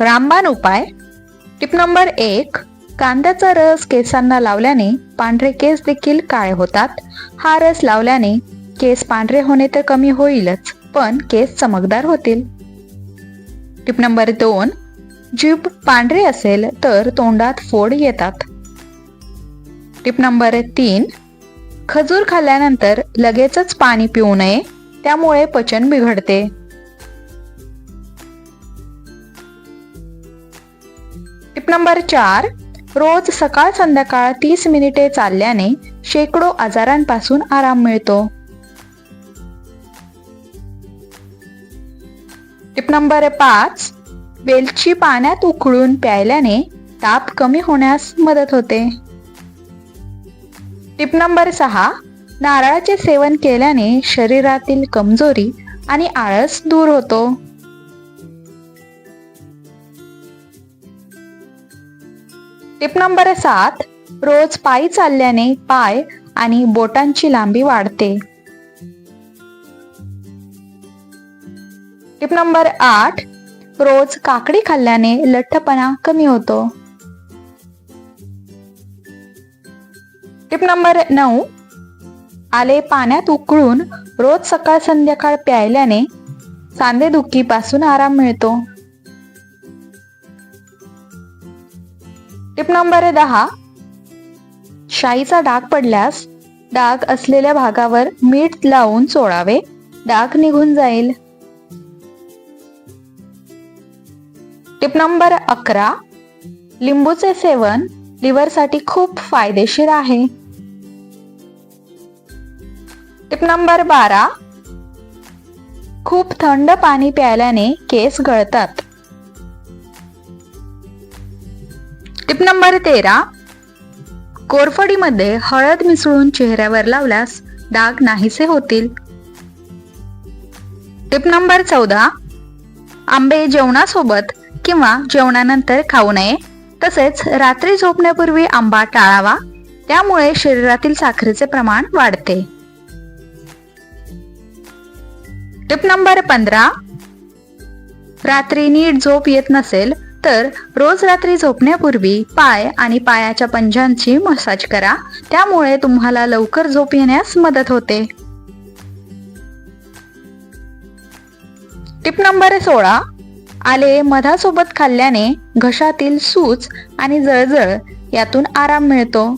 रामबाण उपाय. Tip number एक कांद्याचा रस केसांना लावल्याने पांढरे केस देखील काळे होतात. हा रस लावल्याने केस पांढरे होणे तर कमी होईलच पण केस चमकदार होतील. टिप नंबर दोन जीभ पांढरी असेल तर तोंडात फोड येतात. टिप नंबर तीन खजूर खाल्ल्यानंतर लगेचच पाणी पिऊ नये त्यामुळे पचन बिघडते. टिप नंबर चार रोज सकाळ संध्याकाळ तीस मिनिटे चालल्याने शेकडो आजारांपासून आराम मिळतो. टिप नंबर पाच वेलची पाण्यात उकळून प्यायल्याने ताप कमी होण्यास मदत होते. टिप नंबर सहा नारळाचे सेवन केल्याने शरीरातील कमजोरी आणि आळस दूर होतो. टिप नंबर सात रोज पायी चालल्याने पाय आणि बोटांची लांबी वाढते. टिप नंबर आठ रोज काकडी खाल्ल्याने लठ्ठपणा कमी होतो. टिप नंबर नऊ आले पाण्यात उकळून रोज सकाळ संध्याकाळ प्यायल्याने सांधेदुखीपासून आराम मिळतो. टिप नंबर आहे दहा. शाईचा डाग पडल्यास डाग असलेल्या भागावर मीठ लावून चोळावे. डाग निघून जाईल. टिप नंबर अकरा. लिंबूचे सेवन लिव्हरसाठी खूप फायदेशीर आहे. टिप नंबर बारा. खूप थंड पाणी प्यायल्याने केस गळतात. टिप नंबर तेरा. कोरफडीमध्ये हळद मिसळून चेहऱ्यावर लावल्यास डाग नाहीसे होतील. टिप नंबर चौदा. आंबे जेवणासोबत किंवा जेवणानंतर खाऊ नये. तसेच रात्री झोपण्यापूर्वी आंबा टाळावा. त्यामुळे शरीरातील साखरेचे प्रमाण वाढते. टिप नंबर पंधरा. रात्री नीट झोप येत नसेल तर रोज रात्री झोपण्यापूर्वी पाय आणि पायाच्या पंजांची मसाज करा. त्यामुळे तुम्हाला लवकर झोप येण्यास मदत होते. टिप नंबर सोळा. आले मधासोबत खाल्ल्याने घशातील सूज आणि जळजळ यातून आराम मिळतो.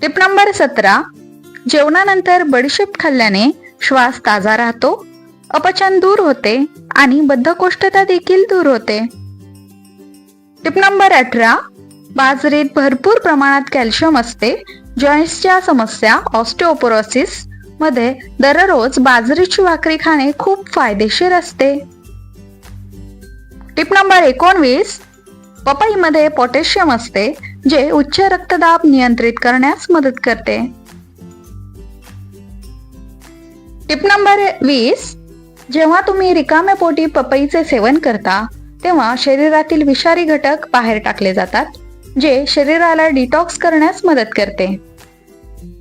टिप नंबर सतरा. जेवणानंतर बडीशेप खाल्ल्याने श्वास ताजा राहतो. अपचन दूर होते आणि बद्धकोष्ठता देखील दूर होते. टिप नंबर अठरा बाजरीत भरपूर प्रमाणात कॅल्शियम असते. जॉईंट्सच्या समस्या ऑस्टिओपोरोसिसमध्ये दररोज बाजरीची भाकरी खाणे खूप फायदेशीर असते. टिप नंबर एकोणवीस पपईमध्ये पोटॅशियम असते जे उच्च रक्तदाब नियंत्रित करण्यास मदत करते. टिप नंबर वीस जेव्हा तुम्ही रिकाम्या पोटी पपईचे सेवन करता तेव्हा शरीरातील विषारी घटक बाहेर टाकले जातात जे शरीराला डिटॉक्स करण्यास मदत करते.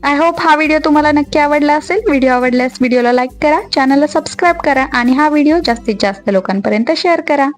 आय होप हा व्हिडिओ तुम्हाला नक्की आवडला असेल. व्हिडिओ आवडल्यास व्हिडिओला लाईक करा चॅनलला सबस्क्राईब करा आणि हा व्हिडिओ जास्तीत जास्त लोकांपर्यंत शेअर करा.